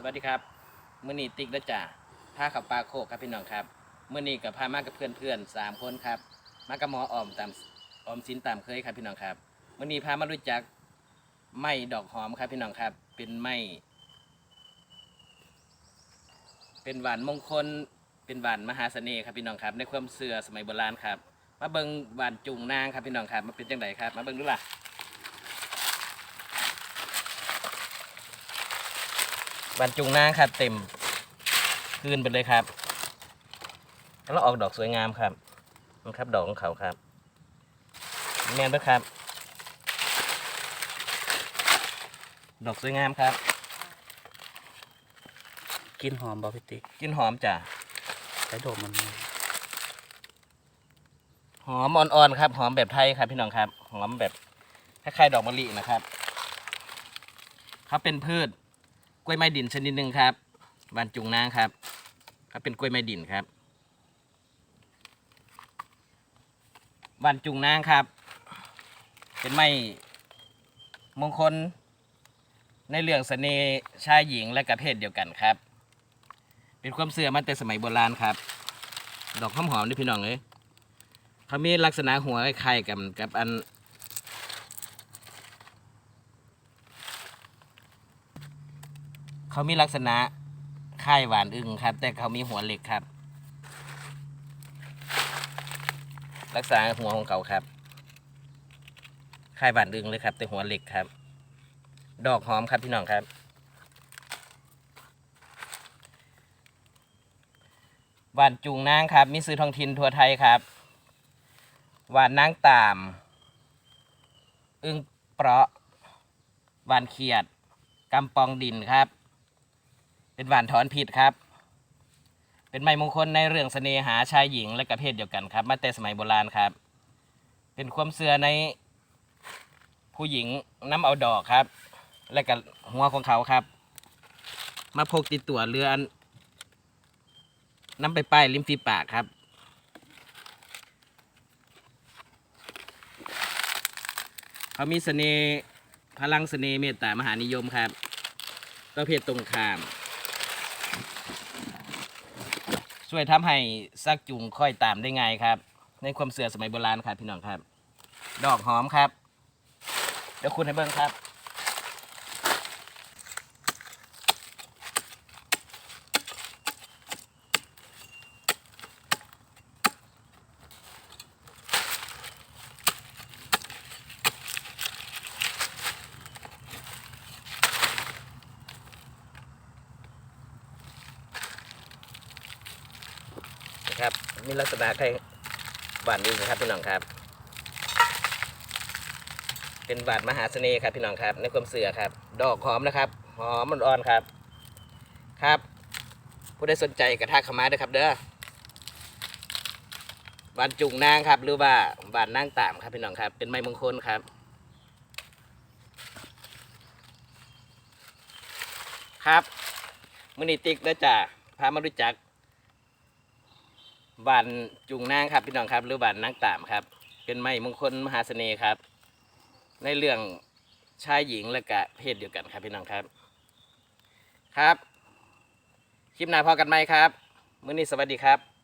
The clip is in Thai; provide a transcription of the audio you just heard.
สวัสดีครับมื่อนี้ติ๊กและจ่าพาขับปลาโคกครับพี่น้องครับมื่อนี้กับพามากับเพื่อนเพื่อนๆสามคนครับ มากับหมอออมตามออมสินตามเคยครับพี่น้องครับมื่อนี้พามารู้จักไม้ดอกหอมครับพี่น้องครับ เป็นไม้เป็นหวานมงคล เป็นหวานมหาเสน่ห์ครับพี่น้องครับ ในความเสื่อสมัยโบราณครับ มาเบิงหวานจุงนางครับพี่น้องครับมาเป็นจังไดครับ มาเบิงดูล่ะ บรรจุงนางครับเต็มคืนไปเลยครับ แล้วออกดอกสวยงามครับนี่ครับดอกของเขาครับ แมนด้วยครับ ดอกสวยงามครับ กินหอมบอพิติกกลินหอมจ้ะใช้โดมมันหอมอ่อนๆครับ หอมแบบไทยครับพี่น้องครับ หอมแบบคล้ายๆดอกมะลินะครับเขาเป็นพืชก ล้วยไม้ดินชนิดหนึ่งครับบรรจุงนางครับเขาเป็นกล้วยไม้ดินครับวันจุงนางครับ เป็นไม้มงคล ในเรื่องเสน่ห์ชายหญิงและกระเพศเดียวกันครับ เป็นความเสื่อมาแต่สมัยโบราณครับ ดอกหอมหอมนี่พี่น้องเอ้ยเขามีลักษณะหัวคล้ายกับกับอัน เขามีลักษณะคล้ายหวานอึ่งครับ แต่เขามีหัวเหล็กครับรักษาหัวของเขาครับคล้ายบานดึงเลยครับ แต่หัวเหล็กครับ ดอกหอมครับพี่น้องครับหวานจุงนางครับ มีซื้อทองทินทั่วไทยครับหวานนางตาม อึ้งเปราะหวานเขียดกำปองดินครับ เป็นหวานถอนผิดครับ เป็นไม้มงคลในเรื่องเสน่หาชายหญิงและกระเพศเดียวกันครับ มาแต่สมัยโบราณครับ เป็นความเสื่อในผู้หญิงน้ำเอาดอกครับ และกับหัวของเขาครับ มาพกติดตัวเรืออันน้ำไปป้ายริมฝีปากครับเขามีเสน่ห์พลังเสน่ห์เมตตามหานิยมครับประเภทตรงข้าม ช่วยทำให้ซักจุงค่อยตามได้ไงายครับ ในความเสื่อสมัยโบราณครับพี่น้องครับ ดอกหอมครับเดี๋ยวคุณให้เบิ้งครับ ครับ มีลักษณะคล้ายหวานดินะครับพี่น้องครับ เป็นหวานมหาเสน่ห์ครับพี่น้องครับ ในความเสือครับ ดอกหอมนะครับหอมอ่อนๆครับ ครับผู้ใดสนใจกระทักเข้ามาด้วยครับ เด้อหวานจุงนางครับ หรือว่าหวานนางตามครับพี่น้องครับ เป็นไม้มงคลครับครับมือนิติกแล้วจ้ะพามารู้จัก บานจุงนางครับพี่น้องครับ หรือบานนางตามครับ เป็นไม้มงคลมหาเสน่ห์ครับ ในเรื่องชายหญิงและกะเพศเดียวกันครับพี่น้องครับ ครับ คลิปหน้าพอกันไหมครับ มื้อนี้สวัสดีครับ